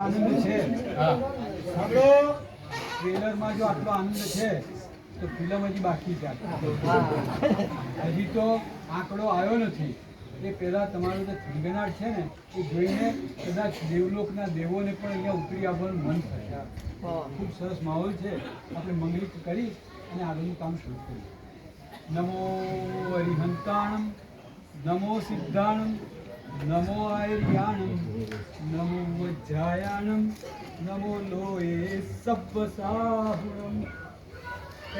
આનંદ છે સાંભળો ટ્રેલરમાં જો આટલો આનંદ છે તો ફિલ્મ હજી બાકી છે હજી તો આંકડો આવ્યો નથી એ પહેલાં તમારો જે થનગનાટ છે ને એ જોઈને કદાચ દેવલોકના દેવોને પણ અહીંયા ઉતરી આવવાનું મન થશે ખૂબ સરસ માહોલ છે આપણે મંગલિક કરી અને આગળનું કામ શરૂ કર્યું નમો હરિહંતાણમ નમો સિદ્ધાણમ નમો આયર્યાણમ નમો વજ્રાયાણમ નમો લોએ સબ્બસાહુણમ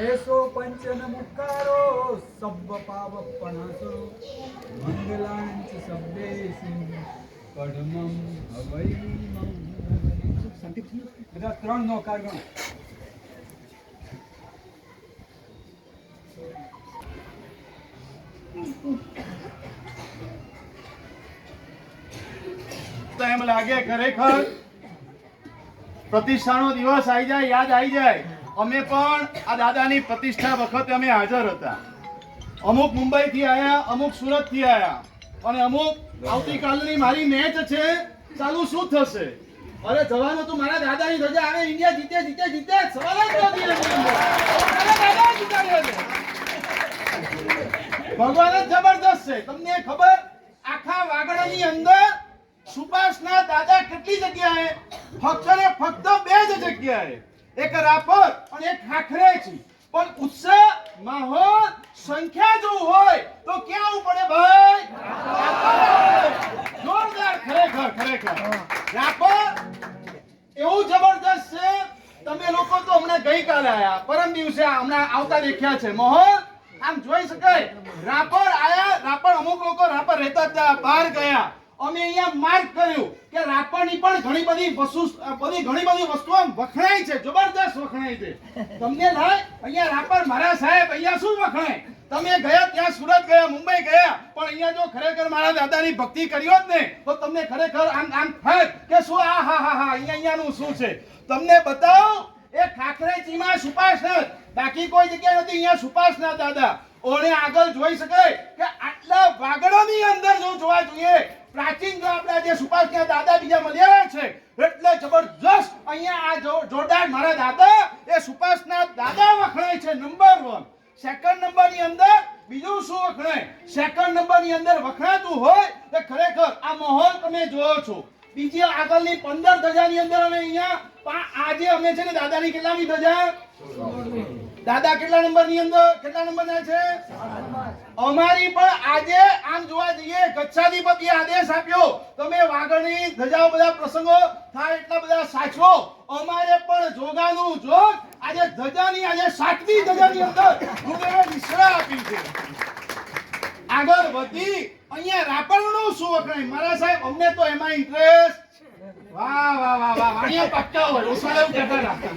એસો પંચન મુકારો સબ્બ પાવપણાસો મંગલાંચ સબ્બે પડમમ હવૈમમ બધા ત્રણ નો ત્રણ Thank ગણો તો એમ લાગે ખરેખર. પ્રતિષ્ઠાનો દિવસ આવી જાય, યાદ આવી જાય. અમે પણ આ દાદાની પ્રતિષ્ઠા વખતે અમે હાજર હતા. અમુક મુંબઈ થી આયા, અમુક સુરતથી આયા. અને અમુક આવતીકાલની મારી મેચ છે, ચાલુ શું થશે? અરે જવાનું હતું મારા દાદાની રજા આવે, ઇન્ડિયા જીતે જીતે જીતે. સવાલ જ નથી ભગવાન જ જબરદસ્ત છે. તમને ખબર, આખા વાગડાની અંદર સુભાષના દાદા કેટલી જગ્યાએ? ફક્ત ને ફક્ત બે જ જગ્યાએ. એક રાપર અને એક છે પણ ઉત્સાહ, માહોલ, સંખ્યા જો હોય, તો ક્યાં પડે ભાઈ! જોરદાર, ખરેખર ખરેખર. રાપર એવું જબરદસ્ત છે, તમે લોકો તો હમણાં ગઈકાલે આયા. પરમ દિવસે હમણાં આવતા દેખ્યા છે. મોહન, આમ જોઈ શકાય? રાપર આયા, રાપર અમુક લોકો રાપર રહેતા હતા, બહાર ગયા. અમે અહીંયા માર્ક કર્યું કે રાપણની પણ ઘણી બધી વસ્તુ બધી ઘણી બધી વસ્તુઓ વખણાય છે, જબરદસ્ત વખણાય છે. તમને થાય અહીંયા રાપણ મારા સાહેબ અહીંયા શું વખણાય? તમે ગયા ત્યાં સુરત ગયા, મુંબઈ ગયા, પણ અહીંયા જો ખરેખર મારા દાદાની ભક્તિ કરી હોત ને, તો તમને ખરેખર આમ આમ થાય કે શું આ હા હા હા, અહીંયા, અહીંયાનું શું છે? તમને બતાવો, એ ખાખરેજીમાં સુપાસનાથ બાકી કોઈ જગ્યા નથી, અહીંયા સુપાસનાથ દાદા. ઓને આગળ જોઈ શકાય કે આટલા વાગડોની અંદર જો જોવા જોઈએ, પ્રાચીન જો આપણા જે સુપાસનાથ દાદા બીજા મળ્યા છે, એટલે જબરજસ્ત અહીંયા આ જોરદાર મારા દાદા, એ સુપાસના દાદા વખણાય છે નંબર વન સેકન્ડ નંબરની અંદર બીજું શું વખણાય? સેકન્ડ નંબરની અંદર વખણાતું હોય તો ખરેખર આ માહોલ તમે જોયો છો. બીજી આગળની પંદર ધજાની અંદર અમે અહીંયા આજે અમે છે ને દાદાની કેટલાની ધજા? દાદા કેટલા નંબરની અંદર? કેટલા નંબર ના છે? અમારી પણ આજે આમ જોવા જઈએ ગચ્છાધિપતિએ આદેશ આપ્યો. તમે વાગડની ધજાઓ બધા પ્રસંગો થાય એટલા બધા સાચવો. અમારે પણ જોગાનું જોગ આજે ધજાની, આજે સાતમી ધજાની અંદર હું નિશ્રા આપી છે. આગળ વધી અહીંયા રાપરનું શું વખણાય? મારા સાહેબ, અમને તો એમાં ઇન્ટરેસ્ટ વાહ વાહ વાહ વાહ અહીંયા પક્કા હોય ઉસાળે એવું કહેતા રાખતા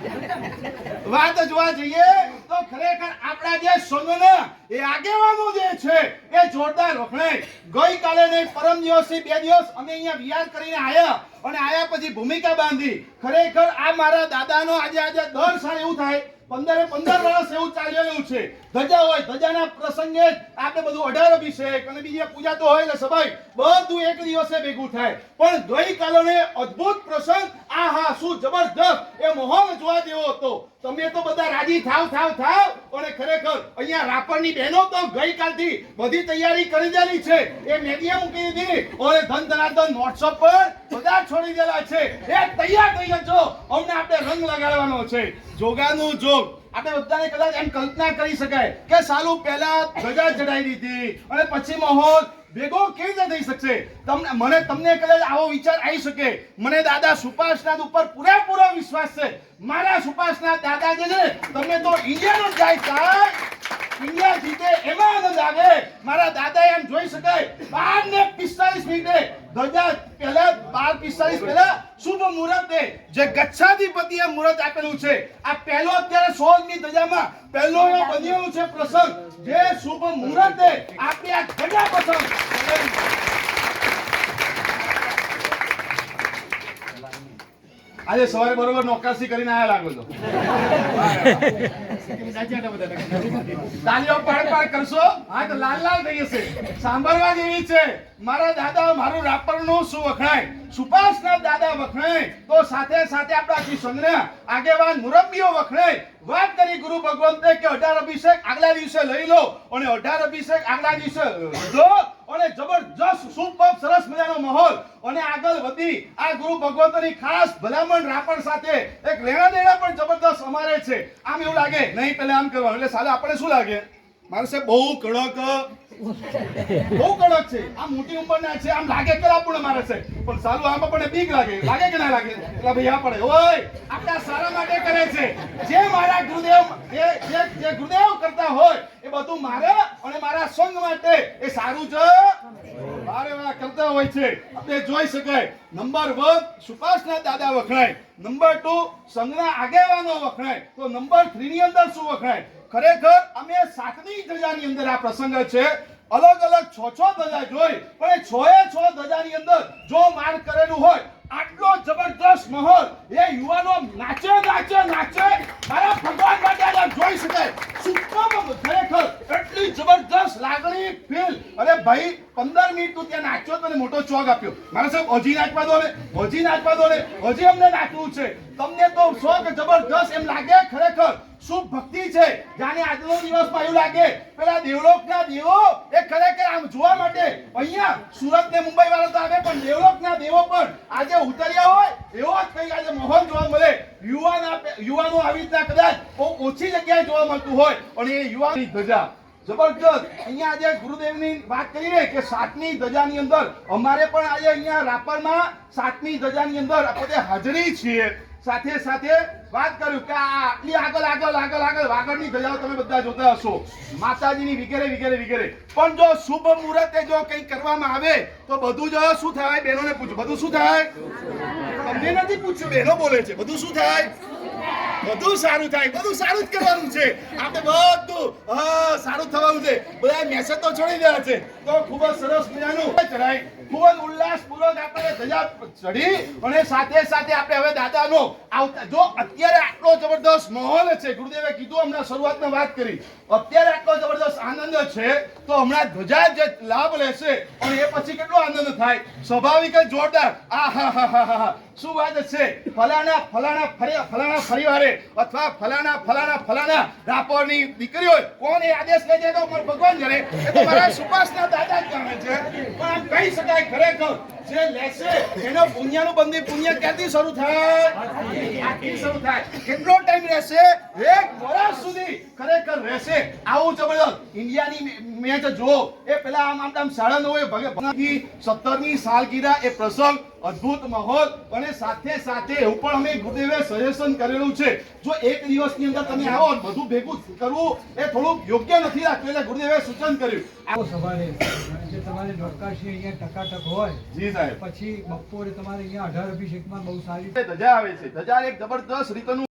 વાત જોવા જઈએ તો ખરેખર આપણા જે સંઘના એ આગેવાનો જે છે, એ જોરદાર વખણાય. ગઈકાલે ને પરમ દિવસથી બે દિવસ અમે અહીંયા વિહાર કરીને આવ્યા અને આયા પછી ભૂમિકા બાંધી. ખરેખર આ મારા દાદાનો આજે આજે દર સાલ એવું થાય પંદરે પંદર વર્ષ એવું ચાલેલું છે. ધજા હોય, ધજાના પ્રસંગે જ આપણે બધું અઢાર અભિષેક અને બીજી પૂજા તો હોય ને સભાઈ બધું એક દિવસે ભેગું થાય. પણ ગઈકાલે અદ્ભુત પ્રસંગ આ હા શું જબરદસ્ત એ મોહન જોવા જેવો હતો. તમે તો બધા રાજી થાવ થાવ થાવ અને ખરેખર અહીંયા રાપરની બહેનો તો ગઈકાલથી બધી તૈયારી કરી દેલી છે. એ મેડિયા મૂકી દીધી. અને ધન ધનાધન વોટ્સઅપ પર બધા છોડી દેલા છે. એ તૈયાર થઈ જજો. અમને આપણે રંગ લગાડવાનો છે. જોગાનું જોગ. આપણે બધાને કદાચ એમ કલ્પના કરી શકાય કે સાલું પહેલા ધજા ચડાવી દીધી અને પછી માહોલ ભેગો કેવી રીતે થઈ શકશે? તમને મને તમને કદાચ આવો વિચાર આવી શકે. મને દાદા સુપાસનાથ ઉપર પૂરેપૂરો વિશ્વાસ છે. મારા સુપાસનાથ દાદા જે છે તમને તો ઇન્ડિયાનો જાય સાહેબ ઇન્ડિયા જીતે એમાં આનંદ આવે. મારા દાદા એમ જોઈ શકાય. બાર ને પિસ્તાલીસ મિનિટે શુભ મુહૂર્તે જે ગચ્છાધિપતિએ મુહૂર્ત આપેલું છે. આ પહેલો અત્યારે સોળમી ધજામાં પહેલો બન્યો છે પ્રસંગ જે શુભ મુહૂર્તે આપણે આ ધજા પસંદ આજે સવારે બરોબર નોકરસી કરીને આયા લાગો છો. તાલીઓ પાડ શું વખણાય? સુભાષના દાદા વખણાય. તો સાથે સાથે આપણા સંઘના આગેવાન મુરબ્બીઓ વખણાય. વાત કરી ગુરુ ભગવંતે કે અઢાર અભિષેક આગલા દિવસે લઈ લો. અને અઢાર અભિષેક આગલા દિવસે અને જબરજસ્ત સુપર સરસ મજાનો માહોલ. અને આગળ વધી આ ગુરુ ભગવંતની ખાસ ભલામણ રાપણ સાથે એક લેણા દેણા પણ જબરદસ્ત અમારે છે. આમ એવું લાગે, નહીં પહેલા આમ કરવાનું. એટલે સાલે આપણે શું લાગે? મારે સાહેબ બહુ કડક બહુ કડક છે. આમ મોટી ઉંમરના છે. આમ લાગે કે આપણને મારે છે. પણ સારું આમ આપણને બીક લાગે. લાગે કે ના લાગે? એટલે ભાઈ આ પડે. ઓય, આપણા સારા માટે કરે છે. જે મારા ગુરુદેવ જે ગુરુદેવ કરતા હોય એ બધું મારે અને મારા સંઘ માટે. એ સારું છે? વારે વાહ કરતા હોય છે. આપણે જોઈ શકાય. નંબર વન સુભાષના દાદા વખણાય. નંબર ટુ સંઘના આગેવાનો વખણાય. તો નંબર થ્રી ની અંદર શું વખણાય? ખરેખર અમે સાતમી ધજાની અંદર આ પ્રસંગ છે. અલગ અલગ છ છ ધજા જોઈ. પણ એ છ એ છ ધજાની અંદર જો માર કરેલું હોય જબરદસ્ત માહોલ. એ યુવાનો નાચે નાચે નાચે. મારા ભગવાન માટે આ જોઈ શકાય. સુપર ખરેખર એટલી જબરદસ્ત લાગણી ફીલ અરે ભાઈ, પંદર મિનિટ તું ત્યાં નાચ્યો તને મોટો ચોક આપ્યો. મારા સાહેબ, હજી નાચવા દો ને હજી નાચવા દો ને હજી અમને નાચવું છે. તમને તો શોખ જબરદસ્ત એમ લાગે ખરેખર. શું ભક્તિ છે? જાણે આજનો દિવસમાં એવું લાગે. પેલા દેવલોકના દેવો, એ ખરેખર આમ જોવા માટે અહીંયા સુરત ને મુંબઈ વાળા તો આવે, પણ દેવલોકના દેવો પણ આજે એવો કંઈક માહોલ જોવા મળે. યુવાન યુવાનો આવી રીતના કદાચ બહુ ઓછી જગ્યાએ જોવા મળતું હોય, પણ એ યુવાની ધજા. જબરજસ્ત. અહીંયા આજે ગુરુદેવની વાત કરી ને કે સાતમી ધજાની અંદર અમારે પણ આજે અહીંયા રાપરમાં સાતમી ધજાની અંદર આપણે હાજરી છીએ. સાથે સાથે વાત કર્યું કે આટલી આગળ આગળ આગળ આગળ વાગડની ધજાઓ તમે બધા જોતા હશો. માતાજીની વગેરે વગેરે વગેરે. પણ જો શુભ મુહૂર્તે જો કંઈ કરવામાં આવે, તો બધું જ શું થાય? બહેનોને પૂછો, બધું શું થાય? તમને નથી પૂછ્યું બહેનો બોલે છે. બધું શું થાય? બધું સારું થાય, બધું સારું જ કરવાનું છે. આપણે બધું, હા, સારું થવાનું છે. બધા મેસેજ તો છોડી દેવા છે. તો ખૂબ જ સરસ મજાનું. ચડાય ખૂબ જ ઉલ્લાસપૂર્વક આપણે ધજા ચડી અને સાથે સાથે આપણે હવે દાદાનો આવતા જો અત્યારે આટલો જબરદસ્ત માહોલ છે, ગુરુદેવે કીધું, હમણાં શરૂઆતમાં વાત કરી. અત્યારે આટલો જબરદસ્ત આનંદ છે, તો હમણાં ધજા જે લાભ લેશે અને એ પછી કેટલો આનંદ થાય? સ્વાભાવિક જ જોરદાર. આ હા હા હા હા શું વાત છે? ફલાણા ફલાણા ફરી ફલાણા ફરીવારે અથવા ફલાણા ફલાણા ફલાણા રાપોરની દીકરી હોય કોણ એ આદેશ લઈ જાય તો ભગવાન જાણે. એ તો મારા સુભાષના દાદા જ જાણે છે. પણ આમ કહી શકાય ખરેખર જે લેશે એનો પુણ્યનું બંદી પુણ્ય ક્યાંથી શરૂ થાય? આજથી શરૂ થાય. કેટલો ટાઈમ રહેશે? એક વર્ષ સુધી ખરેખર રહેશે. આવું જબરદસ્ત ઇન્ડિયાની મેચ જો એ પેલા આમ આમ આમ સાડા નવે ભગે ભગવાનની સત્તરમી સાલગીરા એ પ્રસંગ અદ્ભુત માહોલ અને સાથે સાથે એવું પણ અમે ગુરુદેવે સજેશન કરેલું છે. જો એક દિવસની અંદર તમે આવો બધું ભેગું કરવું એ થોડું યોગ્ય નથી લાગતું. એટલે ગુરુદેવે સૂચન કર્યું. આવો સવારે. જે તમારે નોરકાશી અહીંયા ટકાટક હોય જી સાહેબ પછી બપોરે તમારે અહીંયા અઢાર અભિષેકમાં બહુ સારી ધજા આવે છે. ધજા એક જબરદસ્ત રીતનું